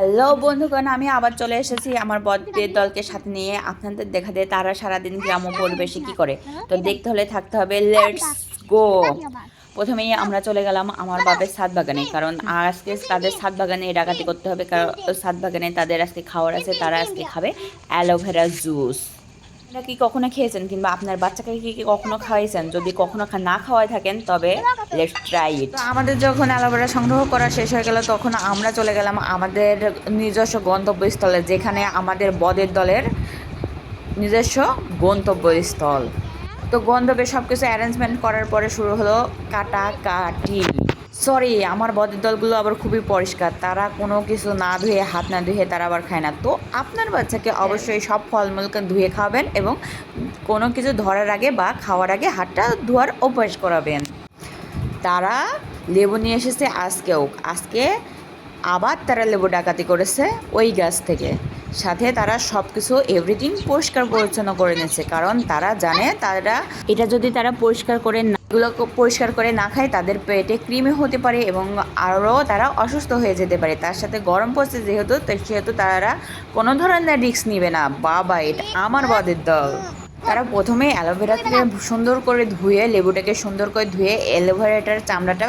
Hello বন্ধুগণ, আমি আবার চলে এসেছি আমার বদের দলকে সাথে নিয়ে। আপনাদের দেখা দেয় তারা সারাদিন গ্রাম্য পরিবেশে কি করে? তো দেখতে হলে থাকতে হবে লেটস গো প্রথমেই আমরা চলে গেলাম আমার বাপের সাত বাগানে, কারণ আজকে তাদের সাত বাগানে ডাকাতি করতে হবে, কারণ সাত বাগানে তাদের আজকে খাওয়ার আছে, তারা আজকে খাবে অ্যালোভেরা জুস। আপনারা কি কখনো খেয়েছেন কিংবা আপনার বাচ্চাকে কি কি কখনো খাওয়াইছেন? যদি কখনো না খাওয়াই থাকেন, তবে লেটস ট্রাই ইট আমাদের যখন অ্যালোভেরা সংগ্রহ করা শেষ হয়ে গেল, তখন আমরা চলে গেলাম আমাদের নিজস্ব গন্তব্যস্থলে, যেখানে আমাদের বদের দলের নিজস্ব গন্তব্যস্থল। তো গন্ধবে সব কিছু অ্যারেঞ্জমেন্ট করার পরে শুরু হলো কাটাকাটি। সরি আমার বদের দলগুলো আবার খুবই পরিষ্কার। তারা কোনো কিছু না ধুয়ে হাত না ধুয়ে তারা আবার খায় না। তো আপনার বাচ্চাকে অবশ্যই সব ফলমূলকে ধুয়ে খাওয়াবেন এবং কোনো কিছু ধরার আগে বা খাওয়ার আগে হাতটা ধোয়ার অভ্যাস করাবেন। তারা লেবু নিয়ে এসেছে আজকেও। আজকে আবার তারা লেবু ডাকাতি করেছে ওই গাছ থেকে। সাথে তারা সব কিছু এভরিথিং পরিষ্কার পরিচ্ছন্ন করে নিয়েছে। কারণ তারা জানে তারা এটা যদি তারা পরিষ্কার করে না, এগুলো পরিষ্কার করে না খায়, তাদের পেটে ক্রিমে হতে পারে এবং আরও তারা অসুস্থ হয়ে যেতে পারে। তার সাথে গরম পড়ছে যেহেতু সেহেতু তারা কোনো ধরনের রিস্ক নিবে না। বাবা, এটা আমার বাদের দল। তারা প্রথমে অ্যালোভেরাকে সুন্দর করে ধুয়ে, লেবুটাকে সুন্দর করে ধুয়ে অ্যালোভেরাটার চামড়াটা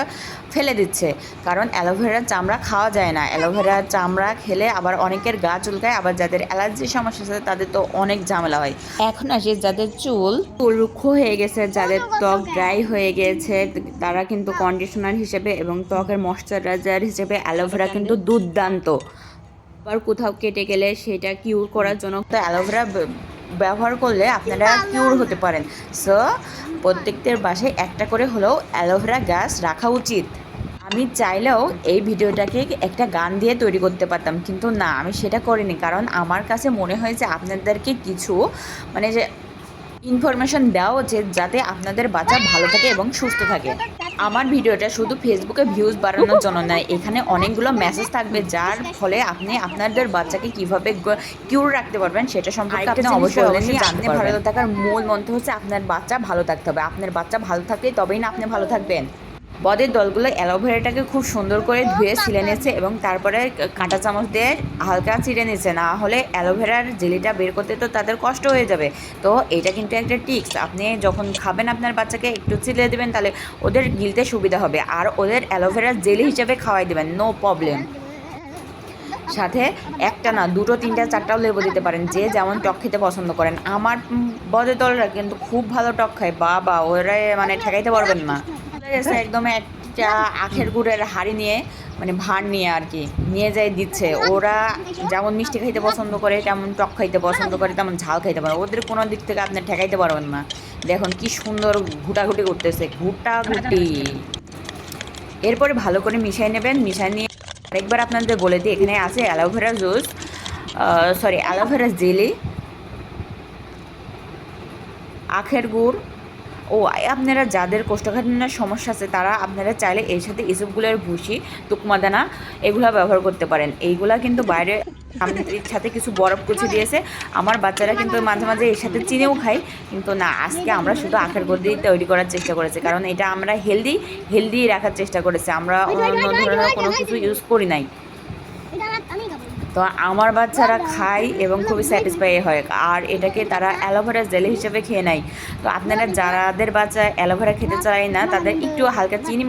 ফেলে দিচ্ছে। কারণ অ্যালোভেরার চামড়া খাওয়া যায় না। অ্যালোভেরার চামড়া খেলে আবার অনেকের গা চুলকায়, আবার যাদের অ্যালার্জির সমস্যা আছে তাদের তো অনেক ঝামেলা হয়। এখন আসি যাদের চুল চুল রুক্ষ হয়ে গেছে, যাদের ত্বক ড্রাই হয়ে গেছে, তারা কিন্তু কন্ডিশনার হিসেবে এবং ত্বকের ময়শ্চারাইজার হিসেবে অ্যালোভেরা কিন্তু দুর্দান্ত। আবার কোথাও কেটে গেলে সেটা কিউর করার জন্য তো অ্যালোভেরা ব্যবহার করলে আপনারা কিউর হতে পারেন। সো প্রত্যেকদের বাসায় একটা করে হলেও অ্যালোভেরা গাছ রাখা উচিত। আমি চাইলেও এই ভিডিওটাকে একটা গান দিয়ে তৈরি করতে পারতাম কিন্তু না আমি সেটা করিনি। কারণ আমার কাছে মনে হয়েছে আপনাদেরকে কিছু মানে যে ইনফরমেশন দেওয়া উচিত যাতে আপনাদের বাচ্চা ভালো থাকে এবং সুস্থ থাকে। আমার ভিডিওটা শুধু ফেসবুকে ভিউজ বাড়ানোর জন্য নয় এখানে অনেকগুলো মেসেজ থাকবে যার ফলে আপনি আপনাদের বাচ্চাকে কীভাবে কিউর রাখতে পারবেন সেটা সম্পর্কে আপনি অবশ্যই অবশ্যই জানতে ভালো থাকার মূল মন্ত্র হচ্ছে আপনার বাচ্চা ভালো থাকতে হবে। আপনার বাচ্চা ভালো থাকলে তবেই না আপনি ভালো থাকবেন। বদের দলগুলো অ্যালোভেরাটাকে খুব সুন্দর করে ধুয়ে ছিলে নিয়েছে এবং তারপরে কাঁটা চামচ দিয়ে হালকা চিড়ে নিয়েছে। না হলে অ্যালোভেরার জেলিটা বের করতে তো তাদের কষ্ট হয়ে যাবে। তো এটা কিন্তু একটা টিক্স। আপনি যখন খাবেন আপনার বাচ্চাকে একটু চিলে দেবেন, তাহলে ওদের গিলতে সুবিধা হবে। আর ওদের অ্যালোভেরার জেলি হিসেবে খাওয়াই দেবেন, নো প্রবলেম। সাথে একটা না, দুটো, তিনটা, চারটাও লেবু দিতে পারেন, যে যেমন টক খেতে পছন্দ করেন। আমার বদের দলরা কিন্তু খুব ভালো টক খায়। বাবা, ওরা মানে ঠেকাইতে পারবেন না। এসে একদম একটা আখের গুড়ের হাড়ি নিয়ে মানে ভার নিয়ে আর কি, নিয়ে যাই দিচ্ছে। ওরা যেমন মিষ্টি খাইতে পছন্দ করে, তেমন টক খাইতে পছন্দ করে, তেমন ঝাল খাইতে পারে। ওদের কোনো দিক থেকে আপনি ঠেকাইতে পারবেন না। দেখুন কি সুন্দর ঘুটাঘুটি করতেছে, ঘুটাঘুটি। এরপরে ভালো করে মিশিয়ে নেবেন, মিশাই নিয়ে আরেকবার আপনাদের বলে দিই, এখানে আছে aloe vera juice sorry aloe vera jelly, আখের গুড় ও আপনারা যাদের কোষ্ঠকাঠিন্যের সমস্যা আছে, তারা আপনারা চাইলে এর সাথে এসবগুলোর ভুসি, তুকমাদানা এগুলো ব্যবহার করতে পারেন। এইগুলা কিন্তু বাইরে আমাদের সাথে কিছু বরফ কুচি দিয়েছে। আমার বাচ্চারা কিন্তু মাঝে মাঝে এর সাথে চিনেও খায়, কিন্তু না, আজকে আমরা শুধু আখের গুড় দিয়ে তৈরি করার চেষ্টা করেছি, কারণ এটা আমরা হেলদি হেলদি রাখার চেষ্টা করেছি। আমরা অন্য ধরনের কোনো কিছু ইউজ করি নাই। তো আমার বাচ্চারা খায় এবং খুবই স্যাটিসফাই হয়। আর এটাকে তারা অ্যালোভেরা জেলি হিসেবে খেয়ে নেয়। তো আপনারা যাদের বাচ্চা অ্যালোভেরা খেতে চায় না, তাদের একটু হালকা চিনি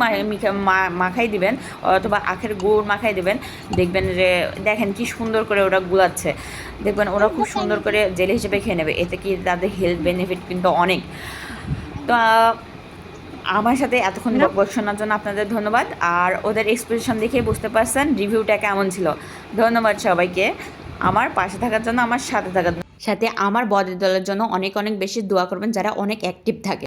মাখাই দিবেন, অথবা আখের গুড় মাখাই দিবেন। দেখবেন যে, দেখেন কি সুন্দর করে ওরা গুলাচ্ছে। দেখবেন ওরা খুব সুন্দর করে জেলি হিসেবে খেয়ে নেবে। এতে কি তাদের হেলথ বেনিফিট কিন্তু অনেক। তো আমার সাথে এতক্ষণ শোনার জন্য আপনাদের ধন্যবাদ। আর ওদের এক্সপ্রেশন দেখে বুঝতে পারছেন রিভিউটা কেমন ছিল। ধন্যবাদ সবাইকে। আমার পাশে থাকার জন্য আমার সাথে থাকার সাথে আমার বদের দলের জন্য অনেক অনেক বেশি দোয়া করবেন যারা অনেক অ্যাক্টিভ থাকে।